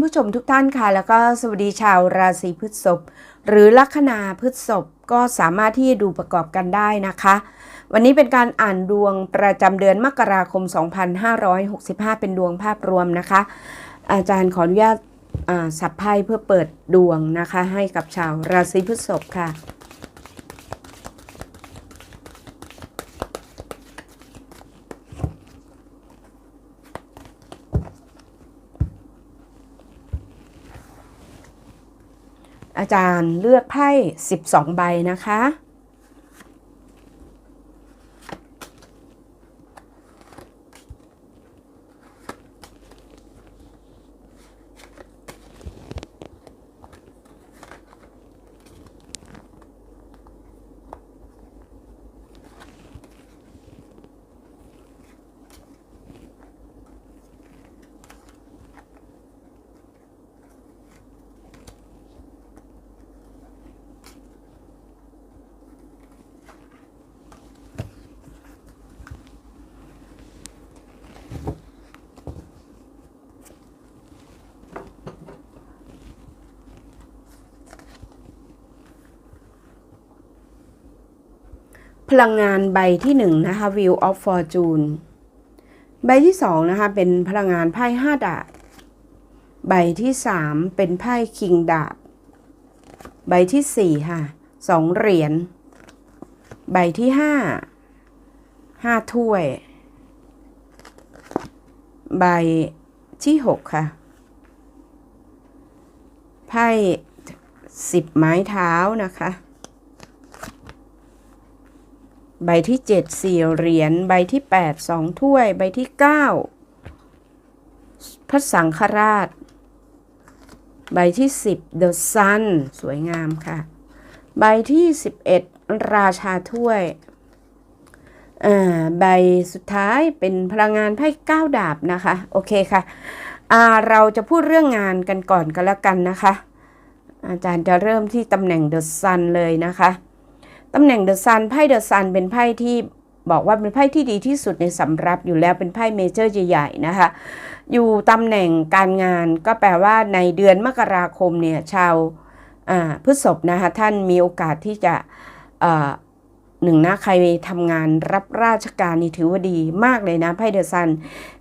านผู้ชมทุกท่านค่ะ แล้วก็สวัสดีชาวราศีพฤษภหรือลัคนาพฤษภก็สามารถที่จะดูประกอบกันได้นะคะ วันนี้เป็นการอ่านดวงประจำเดือนมกราคม 2565 เป็นดวงภาพรวมนะคะ อาจารย์ขออนุญาตอ่าสับไพ่เพื่อเปิดดวงนะคะ ให้กับชาวราศีพฤษภค่ะ อาจารย์เลือกไพ่ 12 ใบนะคะ พลังงานใบที่หนึ่งนะคะ View of Fortune ใบที่สองนะคะเป็นพลังงานไพ่ห้าดาบ ใบที่สามเป็นไพ่คิงดาบ ใบที่สี่ค่ะสองเหรียญ ใบที่ห้าห้าถ้วย ใบที่หกค่ะ ไพ่สิบไม้เท้านะคะ ใบที่เจ็ดสี่เหรียญ ใบที่แปดสองถ้วย ใบที่เก้าพระสังฆราช ใบที่สิบ The Sun สวยงามค่ะ ใบที่สิบเอ็ดราชาถ้วยอ่าใบสุดท้ายเป็นพลังงานไพ่เก้าดาบนะคะ โอเคค่ะอ่าเราจะพูดเรื่องงานกันก่อนกันแล้วกันนะคะ อาจารย์จะเริ่มที่ตำแหน่ง The Sun เลยนะคะ ตำแหน่งเดอะซันไพ่เดอะซันเป็นไพ่ที่บอกว่าเป็นไพ่ที่ดีที่สุดในสำรับอยู่แล้วเป็นไพ่เมเจอร์ใหญ่ๆนะคะ อยู่ตำแหน่งการงานก็แปลว่าในเดือนมกราคมเนี่ยชาวพฤษภนะคะท่านมีโอกาสที่จะหนึ่งนะใครทำงานรับราชการนี่ถือว่าดีมากเลยนะไพ่เดอะซัน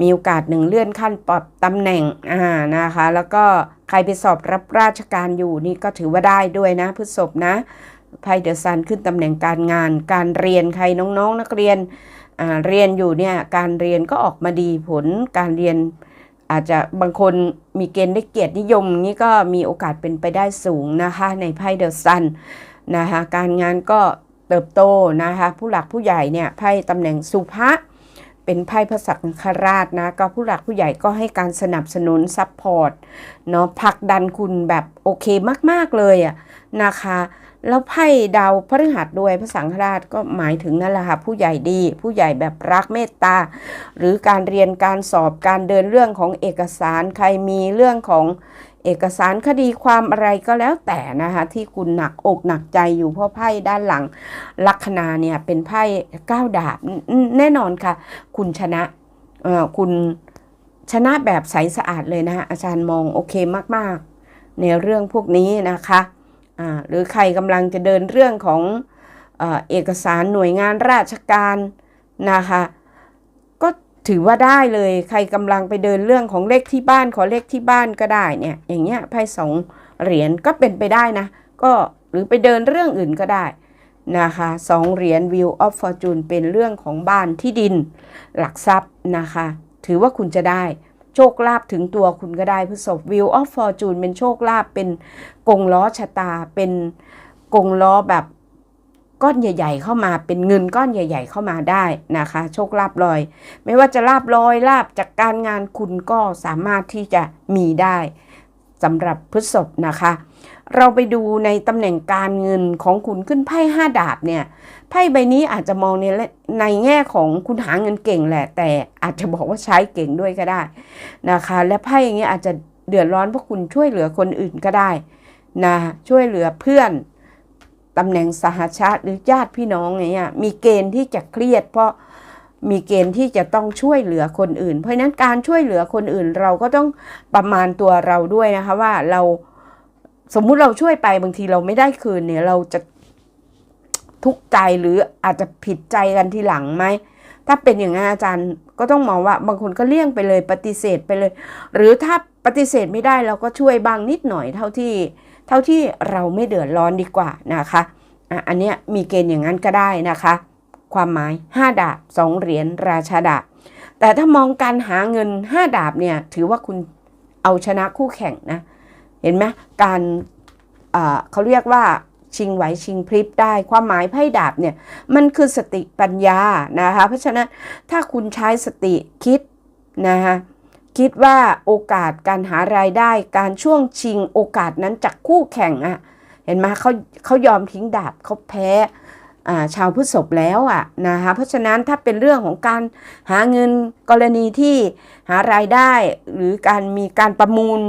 มีโอกาสหนึ่งเลื่อนขั้นปรับตำแหน่งอ่านะคะ แล้วก็ใครไปสอบรับราชการอยู่นี่ก็ถือว่าได้ด้วยนะพฤษภนะ ไพ่เดอะซันขึ้นตำแหน่งการงาน การเรียนใครน้องๆนนักเรียนเรียนอยู่เนี่ยการเรียนก็ออกมาดีผลการเรียนอาจจะบางคนมีเกณฑ์ได้เกียรตินิยมนี่ก็มีโอกาสเป็นไปได้สูงนะคะในไพ่เดอะซันนะคะการงานก็เติบโตนะคะผู้หลักผู้ใหญ่เนี่ยไพ่ตำแหน่งสุภะเป็นไพ่พระสังฆราชนะก็ผู้หลักผู้ใหญ่ก็ให้การสนับสนุนซัพพอร์ตเนาะผลักดันคุณแบบโอเคมาก ๆ เลยอะนะคะ แล้วไพ่ดาวพฤหัสด้วยพระสังฆราชก็หมายถึงนั่นแหละค่ะผู้ใหญ่ดี ผู้ใหญ่แบบรักเมตตา หรือการเรียนการสอบการเดินเรื่องของเอกสารใครมีเรื่องของเอกสารคดีความอะไรก็แล้วแต่นะคะที่คุณหนักอกหนักใจอยู่เพราะไพ่ด้านหลัง ลัคนาเนี่ยเป็นไพ่ก้าวดาบแน่นอนค่ะ คุณชนะคุณชนะแบบใสสะอาดเลยนะคะอาจารย์มองโอเคมากๆ ในเรื่องพวกนี้นะคะ หรือใครกำลังจะเดินเรื่องของเอเอกสารหน่วยงานราชการนะคะก็ถือว่าได้เลยใครกำลังไปเดินเรื่องของเลขที่บ้านขอเลขที่บ้านก็ได้เนี่ยอย่างเงี้ยไพ่สองเหรียญก็เป็นไปได้นะก็หรือไปเดินเรื่องอื่นก็ได้นะคะสองเหรียญ View of Fortune เป็นเรื่องของบ้านที่ดินหลักทรัพย์นะคะ ถือว่าคุณจะได้ โชคลาภถึงตัวคุณก็ได้พฤษภวิวออฟฟอร์จูนเป็นโชคลาภเป็นกงล้อชะตา เป็นกงล้อแบบก้อนใหญ่ ๆ เข้ามาเป็นเงินก้อนใหญ่ ๆ เข้ามาได้นะคะ โชคลาภลอย ไม่ว่าจะลาบลอยลาบจากการงานคุณก็สามารถที่จะมีได้ สำหรับพฤษภนะคะ เราไปดูในตำแหน่งการเงินของคุณขึ้นไพ่ห้าดาบเนี่ยไพ่ใบนี้อาจจะมองในในแง่ของคุณหาเงินเก่งแหละ แต่อาจจะบอกว่าใช้เก่งด้วยก็ได้นะคะ และไพ่อย่างเงี้ยอาจจะเดือดร้อนเพราะคุณช่วยเหลือคนอื่นก็ได้นะช่วยเหลือเพื่อนตำแหน่งสหชาติหรือญาติพี่น้องเงี้ยมีเกณฑ์ที่จะเครียดเพราะ มีเกณฑ์ที่จะต้องช่วยเหลือคนอื่น เพราะฉะนั้นการช่วยเหลือคนอื่นเราก็ต้องประมาณตัวเราด้วยนะคะว่าเราสมมุติเราช่วยไปบางทีเราไม่ได้คืนเนี่ยเราจะทุกข์ใจหรืออาจจะผิดใจกันทีหลังไหมถ้าเป็นอย่างนั้นอาจารย์ก็ต้องมองว่าบางคนก็เลี่ยงไปเลยปฏิเสธไปเลย หรือถ้าปฏิเสธไม่ได้เราก็ช่วยบางนิดหน่อยเท่าที่ เท่าที่เราไม่เดือดร้อนดีกว่านะคะ อันนี้มีเกณฑ์อย่างนั้นก็ได้นะคะ ความหมาย 5 ดาบ 2 เหรียญราชาดาบ แต่ถ้ามองการหาเงิน 5 ดาบเนี่ยถือว่าคุณเอาชนะคู่แข่งนะ เห็นไหมการเขาเรียกว่าชิงไหวชิงพริบได้ ความหมายไพ่ดาบเนี่ยมันคือสติปัญญานะคะเพราะฉะนั้นถ้าคุณใช้สติคิดนะคะคิดว่าโอกาสการหารายได้การช่วงชิงโอกาสนั้นจากคู่แข่งอะเห็นไหมเขาเขายอมทิ้งดาบเขาแพ้ ชาวพฤษภแล้วอะนะคะเพราะฉะนั้นถ้าเป็นเรื่องของการหาเงินกรณีที่หารายได้หรือการมีการประมูล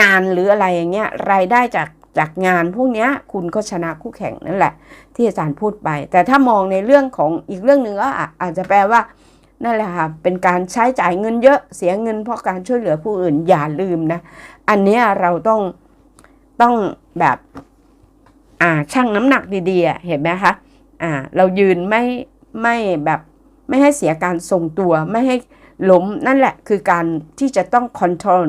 งานหรืออะไรอย่างเงี้ยรายได้จากจากงานพวกเนี้ยคุณก็ชนะคู่แข่งนั่นแหละ ที่อาจารย์พูดไป แต่ถ้ามองในเรื่องของอีกเรื่องหนึ่งก็อะอาจจะแปลว่านั่นแหละค่ะเป็นการใช้จ่ายเงินเยอะเสียเงินเพราะการช่วยเหลือผู้อื่นอย่าลืมนะ อันเนี้ยเราต้องต้องแบบ อ่าชั่งน้ำหนักดีๆเห็นไหมคะอ่าเรายืนไม่ไม่แบบไม่ให้เสียการทรงตัวไม่ให้ล้มนั่นแหละคือการที่จะต้องคอนโทรล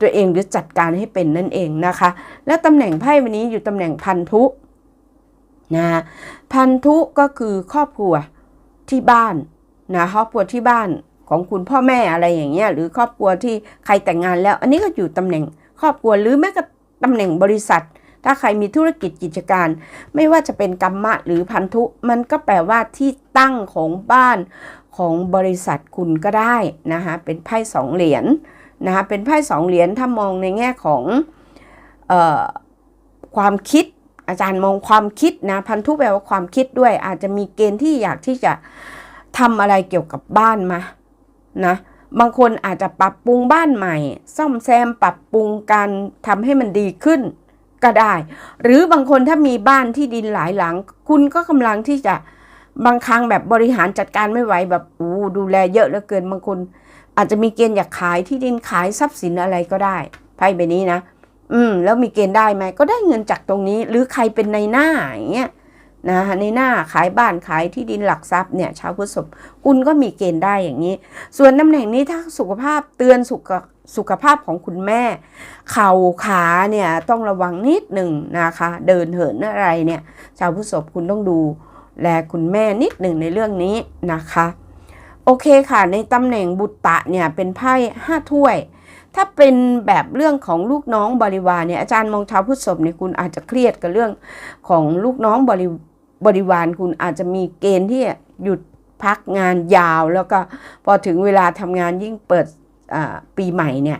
ตัวเองหรือจัดการให้เป็นนั่นเองนะคะ แล้วตำแหน่งไพ่วันนี้อยู่ตำแหน่งพันธุนะพันธุก็คือครอบครัวที่บ้านนะครอบครัวที่บ้านของคุณพ่อแม่อะไรอย่างเงี้ยหรือครอบครัวที่ใครแต่งงานแล้ว อันนี้ก็อยู่ตำแหน่งครอบครัวหรือแม้กระตำแหน่งบริษัท ถ้าใครมีธุรกิจกิจการ ไม่ว่าจะเป็นกรรมะหรือพันธุ มันก็แปลว่าที่ตั้งของบ้านของบริษัทคุณก็ได้นะคะเป็นไพ่สองเหรียญนะคะเป็นไพ่สองเหรียญถ้ามองในแง่ของออความคิดอาจารย์มองความคิดนะพันธุแปลว่าความคิดด้วย อาจจะมีเกณฑ์ที่อยากที่จะทำอะไรเกี่ยวกับบ้านมานะบางคนอาจจะปรับปรุงบ้านใหม่ ซ่อมแซมปรับปรุงการทำให้มันดีขึ้น ก็ได้ หรือบางคนถ้ามีบ้านที่ดินหลายหลัง คุณก็กำลังที่จะบางครั้งแบบบริหารจัดการไม่ไหวแบบอู้ดูแลเยอะเหลือเกินบางคนอาจจะมีเกณฑ์อยากขายที่ดินขายทรัพย์สินอะไรก็ได้ไพ่ใบนี้นะ อืม แล้วมีเกณฑ์ได้ไหมก็ได้เงินจากตรงนี้ หรือใครเป็นในหน้าอย่างเงี้ยนะในหน้าขายบ้านขายที่ดินหลักทรัพย์เนี่ยชาวพฤษภคุณก็มีเกณฑ์ได้อย่างนี้ ส่วนตำแหน่งนี้ถ้าสุขภาพเตือนสุข สุขภาพของคุณแม่ เข่าขาเนี่ยต้องระวังนิดหนึ่งนะคะ เดินเหินอะไรเนี่ยชาวพฤษภคุณต้องดูแลคุณแม่นิดหนึ่งในเรื่องนี้นะคะ โอเคค่ะในตำแหน่งบุตตะเนี่ยเป็นไพ่ห้าถ้วย ถ้าเป็นแบบเรื่องของลูกน้องบริวารเนี่ยอาจารย์มองชาวพุทธศพเนี่ยคุณอาจจะเครียดกับเรื่องของลูกน้องบริบริวารคุณอาจจะมีเกณฑ์ที่หยุดพักงานยาว แล้วก็พอถึงเวลาทำงานยิ่งเปิด ปีใหม่เนี่ย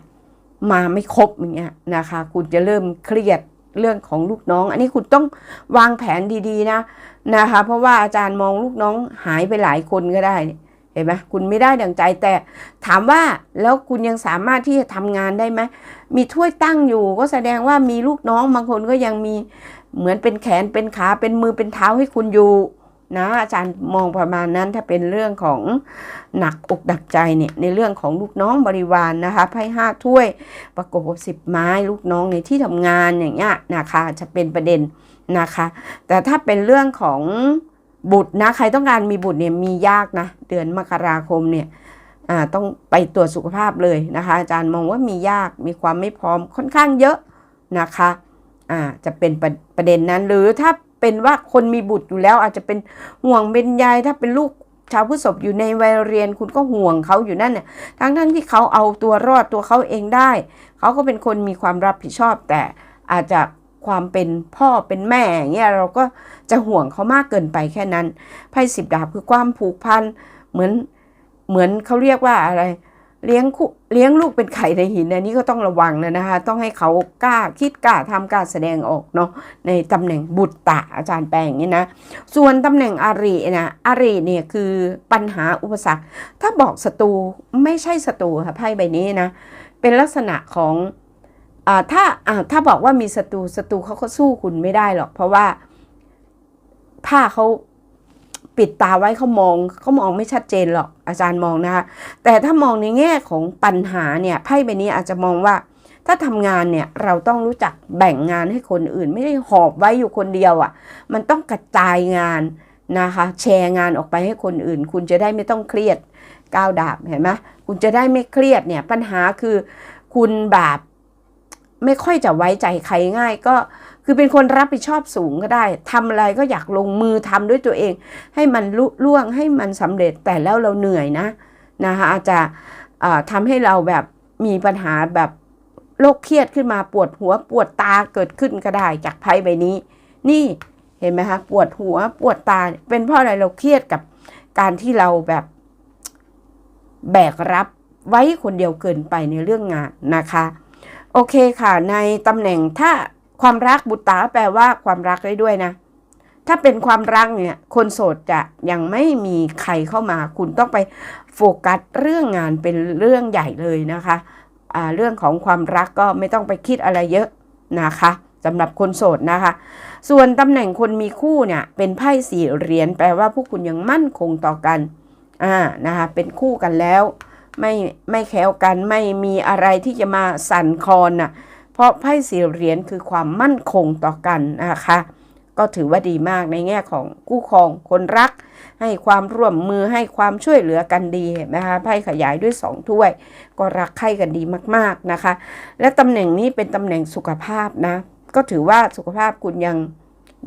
มาไม่ครบอย่างเงี้ยนะคะ คุณจะเริ่มเครียดเรื่องของลูกน้อง อันนี้คุณต้องวางแผนดีๆนะนะคะ เพราะว่าอาจารย์มองลูกน้องหายไปหลายคนก็ได้เห็นไหมคุณไม่ได้ดังใจแต่ถามว่าแล้วคุณยังสามารถที่จะทำงานได้ไหมมีถ้วยตั้งอยู่ ก็แสดงว่ามีลูกน้องบางคนก็ยังมีเหมือนเป็นแขนเป็นขาเป็นมือเป็นเท้าให้คุณอยู่ นะอาจารย์มองประมาณนั้นถ้าเป็นเรื่องของหนักอกดักใจเนี่ยในเรื่องของลูกน้องบริวารนนะคะไพ่ห้าถ้วยประกบกับสิบไม้ลูกน้องในที่ทำงานอย่างเงี้ยนะคะจะเป็นประเด็นนะคะ แต่ถ้าเป็นเรื่องของบุตรนะใครต้องการมีบุตรเนี่ยมียากนะเดือนมกราคมเนี่ยต้องไปตรวจสุขภาพเลยนะคะ อาจารย์มองว่ามียากมีความไม่พร้อมค่อนข้างเยอะนะคะอ่าจะเป็นประประเด็นนั้นหรือถ้า เป็นว่าคนมีบุตรอยู่แล้ว อาจจะเป็นห่วงเป็นใยถ้าเป็นลูกชาวผู้ศพอยู่ในวัยเรียนคุณก็ห่วงเขาอยู่นั่นเนี่ยทั้งทั้งที่เขาเอาตัวรอดตัวเขาเองได้ เขาก็เป็นคนมีความรับผิดชอบ แต่อาจจะความเป็นพ่อเป็นแม่เงี้ยเราก็จะห่วงเขามากเกินไปแค่นั้นไพ่สิบดาบคือความผูกพันเหมือนเหมือนเขาเรียกว่าอะไร เลี้ยงเลี้ยงลูกเป็นไข่ในหินอันนี้ก็ต้องระวังนะนะคะ ต้องให้เขากล้าคิดกล้าทำกล้าแสดงออกเนาะในตำแหน่งบุตรตะอาจารย์แปลงนี่นะ ส่วนตำแหน่งอารีนะอารีเนี่ยคือปัญหาอุปสรรค ถ้าบอกศัตรูไม่ใช่ศัตรูค่ะไพ่ใบนี้นะ เป็นลักษณะของอ่าถ้าอ่าถ้าบอกว่ามีศัตรูศัตรูเขาก็สู้คุณไม่ได้หรอก เพราะว่าผ้าเขา ปิดตาไว้เขามองเขามองไม่ชัดเจนหรอกอาจารย์มองนะคะแต่ถ้ามองในแง่ของปัญหาเนี่ยไพ่ใบนี้อาจจะมองว่า ถ้าทำงานเนี่ยเราต้องรู้จักแบ่งงานให้คนอื่น ไม่ได้หอบไว้อยู่คนเดียวอะ่ะ มันต้องกระจายงานนะคะแชร์งานออกไปให้คนอื่น คุณจะได้ไม่ต้องเครียดก้าวดาบเห็นไหมคุณจะได้ไม่เครียดเนี่ยปัญหาคือคุณแบบไม่ค่อยจะไว้ใจใครง่ายก็ คือเป็นคนรับผิดชอบสูงก็ได้ทำอะไรก็อยากลงมือทำด้วยตัวเอง ให้มันลุล่วงให้มันสำเร็จแต่แล้วเราเหนื่อยนะนะคะอาจจะอ่าทำให้เราแบบมีปัญหาแบบโรคเครียดขึ้นมาปวดหัวปวดตาเกิดขึ้นก็ได้จากไพ่ใบนี้ นี่เห็นไหมคะปวดหัวปวดตาเป็นเพราะอะไรเราเครียดกับการที่เราแบบแบกรับไว้คนเดียวเกินไปในเรื่องงานนะคะ โอเคค่ะในตำแหน่งถ้า ความรักบุตรตาแปลว่าความรักได้ด้วยนะ ถ้าเป็นความรักเนี่ย คนโสดจะยังไม่มีใครเข้ามา คุณต้องไปโฟกัสเรื่องงานเป็นเรื่องใหญ่เลยนะคะอ่าเรื่องของความรักก็ไม่ต้องไปคิดอะไรเยอะนะคะสำหรับคนโสดนะคะ ส่วนตำแหน่งคนมีคู่เนี่ยเป็นไพ่สี่เหรียญแปลว่าพวกคุณยังมั่นคงต่อกันอ่านะคะเป็นคู่กันแล้ว ไม่ไม่แข็วกันไม่มีอะไรที่จะมาสั่นคลอนน่ะ เพราะไพ่สี่เหรียญคือความมั่นคงต่อกันนะคะ ก็ถือว่าดีมากในแง่ของคู่ครองคนรัก ให้ความร่วมมือให้ความช่วยเหลือกันดีนไหมคะไพ่ขยายด้วยสองถ้วย ก็รักใคร่กันดีมากๆนะคะ และตำแหน่งนี้เป็นตำแหน่งสุขภาพนะก็ถือว่าสุขภาพคุณยัง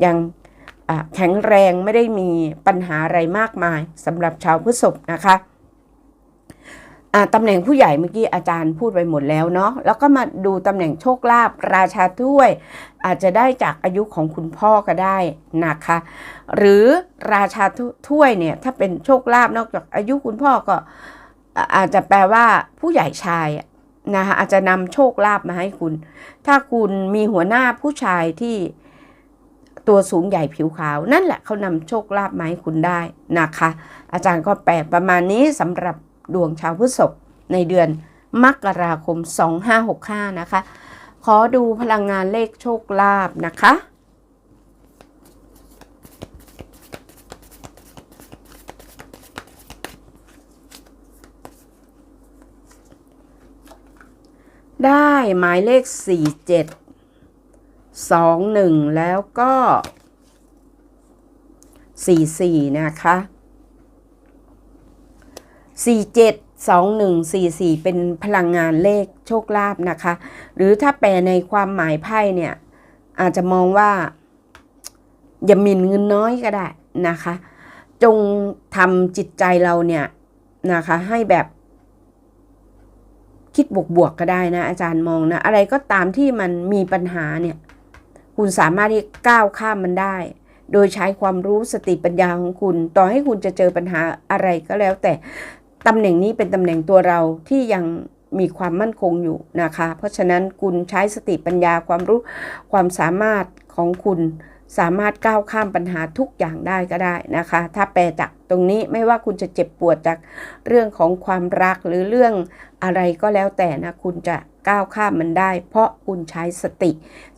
ยังแข็งแรงไม่ได้มีปัญหาอะไรมากมายสำหรับชาวพฤษภนะคะ ตำแหน่งผู้ใหญ่เมื่อกี้อาจารย์พูดไปหมดแล้วเนาะแล้วก็มาดูตำแหน่งโชคลาภราชาถ้วย อาจจะได้จากอายุของคุณพ่อก็ได้นะคะ หรือราชาถ้วยเนี่ยถ้าเป็นโชคลาภนอกจากอายุคุณพ่อก็อาจจะแปลว่าผู้ใหญ่ชายนะคะอาจจะนำโชคลาภมาให้คุณ ถ้าคุณมีหัวหน้าผู้ชายที่ตัวสูงใหญ่ผิวขาว นั่นแหละเขานำโชคลาภมาให้คุณได้นะคะ อาจารย์ก็แปลประมาณนี้สำหรับ ดวงชาวพฤษภในเดือนมกราคม 2565 นะคะ ขอดูพลังงานเลขโชคลาภนะคะได้หมายเลข 47 21 แล้วก็ 44 นะคะ 47 21 44 เป็นพลังงานเลขโชคลาภนะคะ หรือถ้าแปลในความหมายไพ่เนี่ย อาจจะมองว่า อย่าหมิ่นเงินน้อยก็ได้นะคะ จงทำจิตใจเราเนี่ยนะคะ ให้แบบ คิดบวกๆก็ได้นะ อาจารย์มองนะ อะไรก็ตามที่มันมีปัญหาเนี่ย คุณสามารถที่ก้าวข้ามมันได้โดยใช้ความรู้สติปัญญาของคุณ ต่อให้คุณจะเจอปัญหาอะไรก็แล้วแต่ ตำแหน่งนี้เป็นตำแหน่งตัวเราที่ยังมีความมั่นคงอยู่นะคะ เพราะฉะนั้นคุณใช้สติปัญญาความรู้ความสามารถของคุณสามารถก้าวข้ามปัญหาทุกอย่างได้ก็ได้นะคะ ถ้าแปลจากตรงนี้ไม่ว่าคุณจะเจ็บปวดจากเรื่องของความรักหรือเรื่องอะไรก็แล้วแต่นะคุณจะก้าวข้ามมันได้ เพราะคุณใช้สติ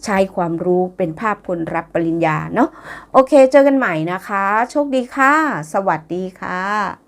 ใช้ความรู้เป็นภาพคนรับปริญญาเนาะโอเค เจอกันใหม่นะคะ โชคดีค่ะ สวัสดีค่ะ